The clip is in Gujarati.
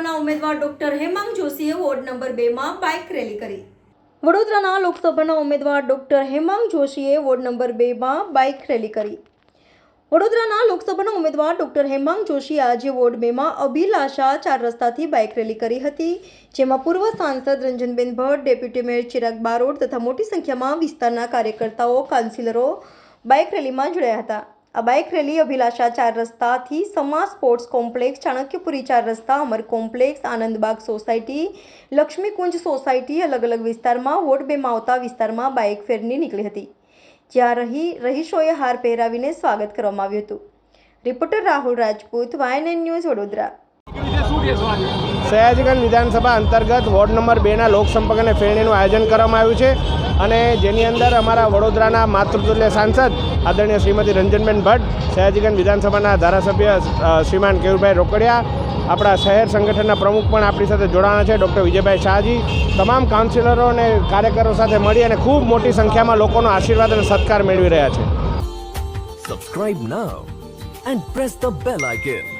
લોકસભાના ઉમેદવાર ડોક્ટર હેમાંગ જોશીએ વોર્ડ નંબર બેમાં બાઇક રેલી કરી. વડોદરાના લોકસભાના ઉમેદવાર ડોક્ટર હેમાંગ જોશીએ વોર્ડ નંબર બેમાં બાઇક રેલી કરી. વડોદરાના લોકસભાના ઉમેદવાર ડોક્ટર હેમાંગ જોશીએ આજે વોર્ડ બેમાં અભિલાષા ચાર રસ્તાથી બાઇક રેલી કરી હતી, જેમાં પૂર્વ સાંસદ રંજનબેન ભટ્ટ, ડેપ્યુટી મેયર ચિરાગ બારોટ તથા મોટી સંખ્યામાં વિસ્તારના કાર્યકર્તાઓ, કાઉન્સિલરો બાઇક રેલીમાં જોડાયા હતા. આ બાઇક રેલી અભિલાષા ચાર રસ્તાથી સમા સ્પોર્ટ્સ કોમ્પ્લેક્સ, ચાણક્યપુરી ચાર રસ્તા, Amar complex, Anandbagh society, Laxmikunj society અલગ અલગ વિસ્તારમાં વોર્ડ બેમાં આવતા વિસ્તારમાં બાઇક ફેરની નીકળી હતી. જ્યાં રહી, રહીશોએ હાર પહેરાવીને સ્વાગત કરવામાં આવ્યું હતું. Reporter Rahul Rajput YNN news Vadodara. Sayajiganj વિધાનસભા અંતર્ગત વોર્ડ નંબર બેના લોકસંપર્ક અને ફેરણીનું આયોજન કરવામાં આવ્યું છે અને જેની અંદર અમારા વડોદરાના માતૃતુલ્ય સાંસદ આદરણીય શ્રીમતી રંજનબેન ભટ્ટ, સયાજીગંજ વિધાનસભાના ધારાસભ્ય શ્રીમાન કેવુરભાઈ રોકડિયા, આપણા શહેર સંગઠનના પ્રમુખ પણ આપણી સાથે જોડાણા છે, ડૉક્ટર વિજયભાઈ શાહજી, તમામ કાઉન્સિલરો અને કાર્યકરો સાથે મળી અને ખૂબ મોટી સંખ્યામાં લોકોનો આશીર્વાદ અને સત્કાર મેળવી રહ્યા છે Subscribe now and press the bell icon.